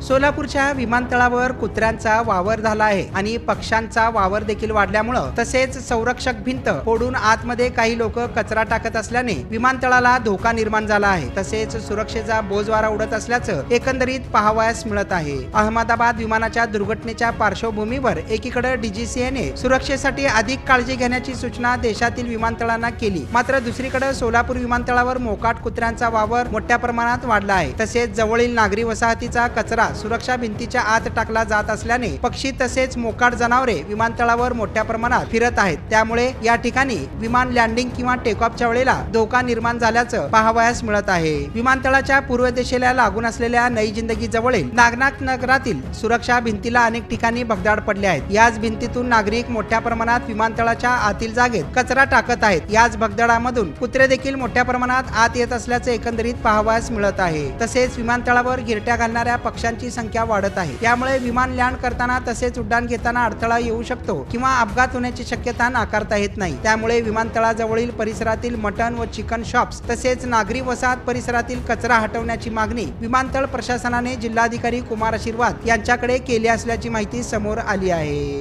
सोलापूरच्या विमानतळावर कुत्र्यांचा वावर झाला आहे आणि पक्ष्यांचा वावर देखील वाढल्यामुळं तसेच संरक्षक भिंत फोडून आतमध्ये काही लोक कचरा टाकत असल्याने विमानतळाला धोका निर्माण झाला आहे. तसेच सुरक्षेचा बोजवारा उडत असल्याचं एकंदरीत पाहावयास मिळत आहे. अहमदाबाद विमानाच्या दुर्घटनेच्या पार्श्वभूमीवर एकीकडे डीजीसीएने सुरक्षेसाठी अधिक काळजी घेण्याची सूचना देशातील विमानतळांना केली. मात्र दुसरीकडे सोलापूर विमानतळावर मोकाट कुत्र्यांचा वावर मोठ्या प्रमाणात वाढला आहे. तसेच जवळील नागरी वसाहतीचा कचरा सुरक्षा भिंतीच्या आत टाकला जात असल्याने पक्षी तसेच मोकाट जनावरे विमानतळावर मोठ्या प्रमाणात फिरत आहेत. त्यामुळे या ठिकाणी विमान लँडिंग किंवा टेकऑफच्या वेळेला धोका निर्माण झाल्याचं पाहावयास मिळत आहे. विमानतळाच्या पूर्व दिशेला लागून असलेल्या नई जिंदगी जवळील नागनाथ नगरातील सुरक्षा भिंतीला अनेक ठिकाणी भगदाड पडले आहेत. याच भिंतीतून नागरिक मोठ्या प्रमाणात विमानतळाच्या आतील जागेत कचरा टाकत आहेत. याच भगदाडामधून कुत्रे देखील मोठ्या प्रमाणात आत येत असल्याचे एकंदरीत पाहावयास मिळत आहे. तसेच विमानतळावर गिरट्या घालणाऱ्या विमानांची संख्या वाढत आहे. त्यामुळे विमान लँड करताना तसेच उड्डाण घेताना अडथळा येऊ शकतो किंवा अपघात होण्याची शक्यता नाकारता येत नाही. त्यामुळे विमानतळाजवळील परिसरातील मटण व चिकन शॉप्स तसेच नागरी वसाहत परिसरातील कचरा हटवण्याची मागणी विमानतळ प्रशासनाने जिल्हाधिकारी कुमार आशीर्वाद यांच्याकडे केली असल्याची माहिती समोर आली आहे.